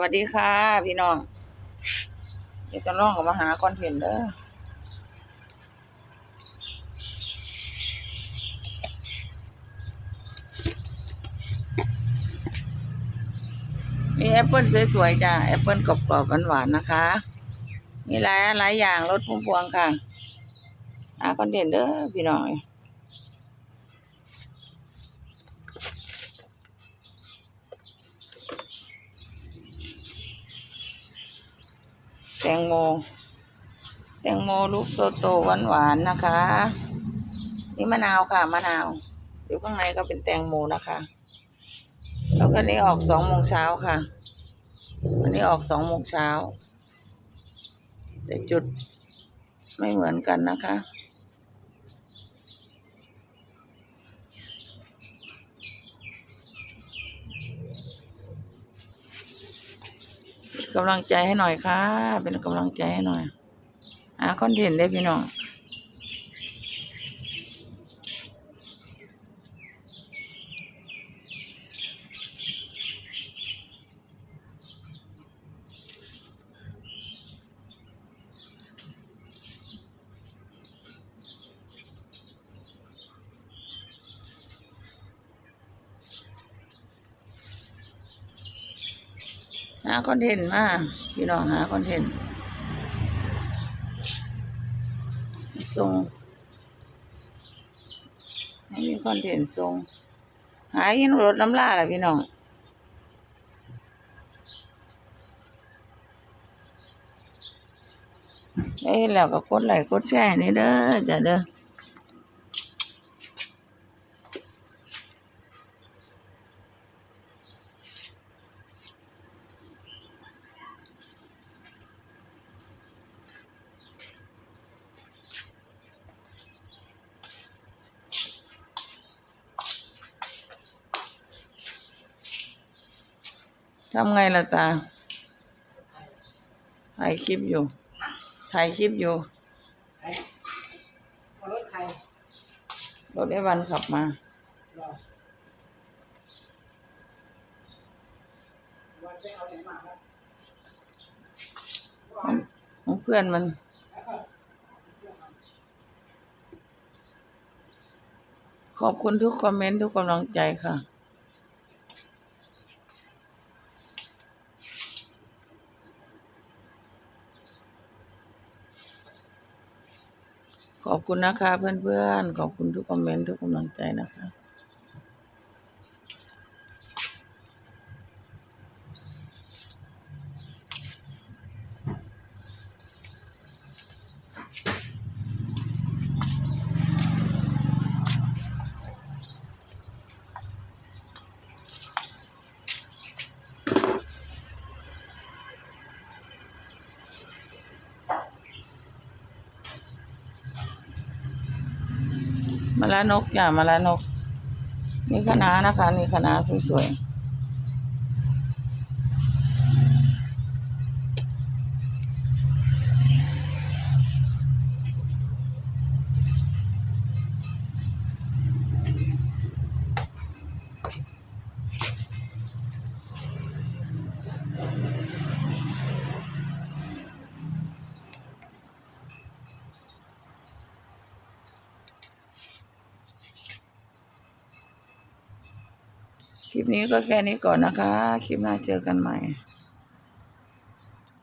วัสดีค่ะ พี่น้อง เดี๋ยวจะลองกับมาหาคอนเทนต์เด้อมีแอปเปิลสวยๆจ้ะแอปเปิลกรอบๆหวานๆนะคะ มีหลายหลายอย่างรสพุ่มพวงค่ะหาคอนเทนต์เด้อพี่น้อง แตงโม แตงโมลูกโตๆหวานๆนะคะ นี่มะนาวค่ะมะนาว อยู่ข้างในก็เป็นแตงโมนะคะ แล้วก็นี่ออกสองโมงเช้าค่ะอันนี้ออกสองโมงเช้า แต่จุดไม่เหมือนกันนะคะ กำลังใจให้หน่อยค่ะ เป็นกำลังใจให้หน่อยหาคอนเทนต์ได้พี่น้อง หาคอนเทนต์มาพี่น้องหาคอนเทนต์ส่งมีคอนเทนต์ส่งหายินรถน้ำลาแหละพี่น้องได้เห็นแล้วก็กดไลค์กดแชร์นี่เด้อจ้ะเด้อ ทำไงล่ะตา ถ่ายคลิปอยู่ ถ่ายคลิปอยู่ รถใครรถไอ้วันขับมา รอวันไปเอาไหนมาครับของเพื่อนมัน ขอบคุณทุกคอมเมนต์ทุกกำลังใจค่ะ ขอบคุณนะคะเพื่อนๆ ขอบคุณทุกคอมเมนต์ทุกกำลังใจนะคะ มะละนกจ้ะมะละนก นี่คณะน้านะคะ นี่คณะน้าสวยๆ คลิปนี้ก็แค่นี้ก่อนนะคะ คลิปหน้าเจอกันใหม่